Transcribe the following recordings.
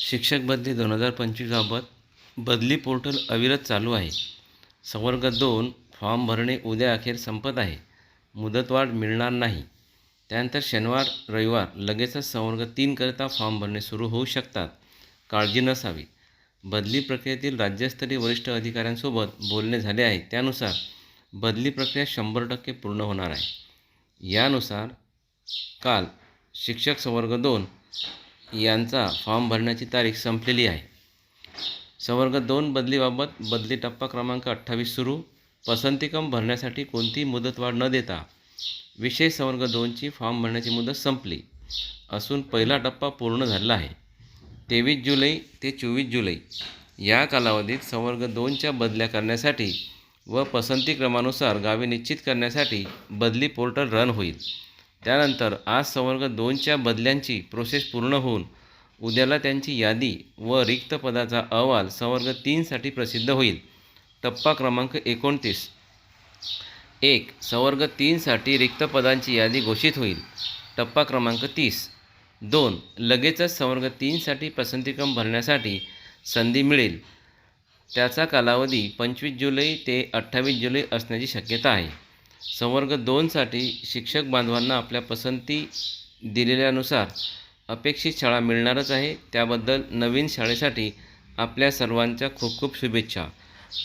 शिक्षक बदली दोन हजार पंचवीसबाबत बदली पोर्टल अविरत चालू आहे. संवर्ग दोन फॉर्म भरणे उद्या अखेर संपत आहे. मुदतवाढ मिळणार नाही. त्यानंतर शनिवार रविवार लगेचच संवर्ग तीनकरिता फॉर्म भरणे सुरू होऊ शकतात. काळजी नसावी. बदली प्रक्रियेतील राज्यस्तरीय वरिष्ठ अधिकाऱ्यांसोबत बोलणे झाले आहे. त्यानुसार बदली प्रक्रिया शंभर टक्के पूर्ण होणार आहे. यानुसार काल शिक्षक संवर्ग दोन यांचा फॉर्म भरण्याची तारीख संपलेली आहे. संवर्ग दोन बदलीबाबत बदली टप्पा क्रमांक अठ्ठावीस सुरू. पसंतीक्रम भरण्यासाठी कोणतीही मुदतवाढ न देता विशेष संवर्ग दोनची फॉर्म भरण्याची मुदत संपली. असून पहिला टप्पा पूर्ण झालेला आहे. तेवीस जुलै ते चोवीस जुलै या कालावधीत संवर्ग दोनच्या बदल्या करण्यासाठी व पसंती क्रमानुसार गावे निश्चित करण्यासाठी बदली पोर्टल रन होईल. त्यानंतर आज संवर्ग दोनच्या बदल्यांची प्रोसेस पूर्ण होऊन उद्याला त्यांची यादी व रिक्त पदाचा अहवाल संवर्ग तीनसाठी प्रसिद्ध होईल. टप्पा क्रमांक एकोणतीस. एक संवर्ग तीनसाठी रिक्त पदांची यादी घोषित होईल. टप्पा क्रमांक तीस. दोन लगेचच संवर्ग तीनसाठी पसंतीक्रम भरण्यासाठी संधी मिळेल. त्याचा कालावधी पंचवीस जुलै ते अठ्ठावीस जुलै असण्याची शक्यता आहे. संवर्ग दोनसाठी शिक्षक बांधवांना आपल्या पसंती दिलेल्यानुसार अपेक्षित शाळा मिळणारच आहे. त्याबद्दल नवीन शाळेसाठी आपल्या सर्वांच्या खूप खूप शुभेच्छा.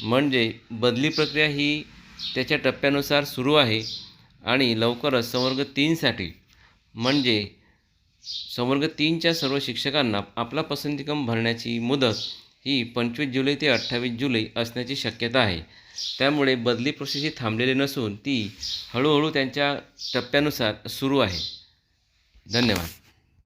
म्हणजे बदली प्रक्रिया ही त्याच्या टप्प्यानुसार सुरू आहे आणि लवकरच संवर्ग तीनसाठी म्हणजे संवर्ग तीनच्या सर्व शिक्षकांना आपला पसंतीक्रम भरण्याची मुदत ही पंचवीस जुलै ते अठ्ठावीस जुलै असण्याची शक्यता आहे. त्यामुळे बदली प्रोसेस ही थांबलेली नसून ती हळूहळू त्यांच्या टप्प्यानुसार सुरू आहे. धन्यवाद.